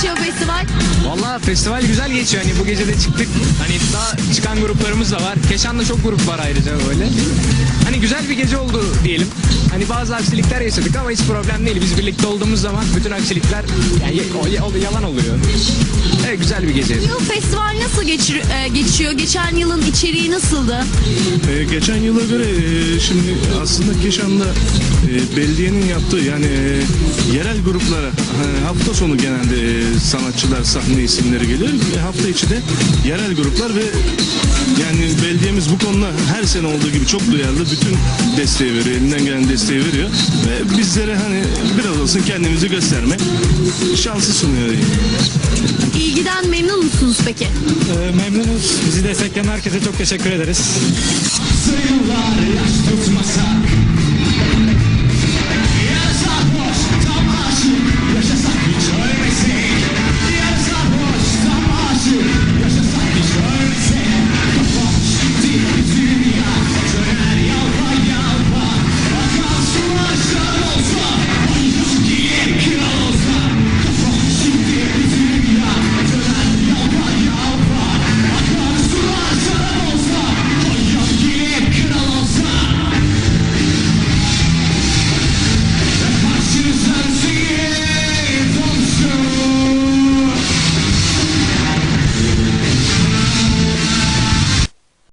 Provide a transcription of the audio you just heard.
she'll be Valla festival güzel geçiyor. Hani bu gece de çıktık. Hani daha çıkan gruplarımız da var. Keşan'da çok grup var ayrıca böyle. Hani güzel bir gece oldu diyelim. Hani bazı aksilikler yaşadık ama hiç problem değil. Biz birlikte olduğumuz zaman bütün aksilikler yani yalan oluyor. Evet güzel bir gece. Yıl festival nasıl geçir- e, geçiyor? Geçen yılın içeriği nasıldı? Ee, geçen yıla göre e, şimdi aslında Keşan'da e, belediyenin yaptığı yani e, yerel gruplara e, hafta sonu genelde e, sanatçılar sahne isimleri geliyor. E, hafta içi de yerel gruplar ve yani belediyemiz bu konuda her sene olduğu gibi çok duyarlı. Bütün desteği veriyor. Elinden gelen desteği veriyor. Ve bizlere hani biraz olsun kendimizi gösterme şansı sunuyor. diyeyim. İlgiden memnun musunuz peki? Ee, memnunuz. Bizi destekleyen herkese çok teşekkür ederiz. Sayılar yaş tutmasak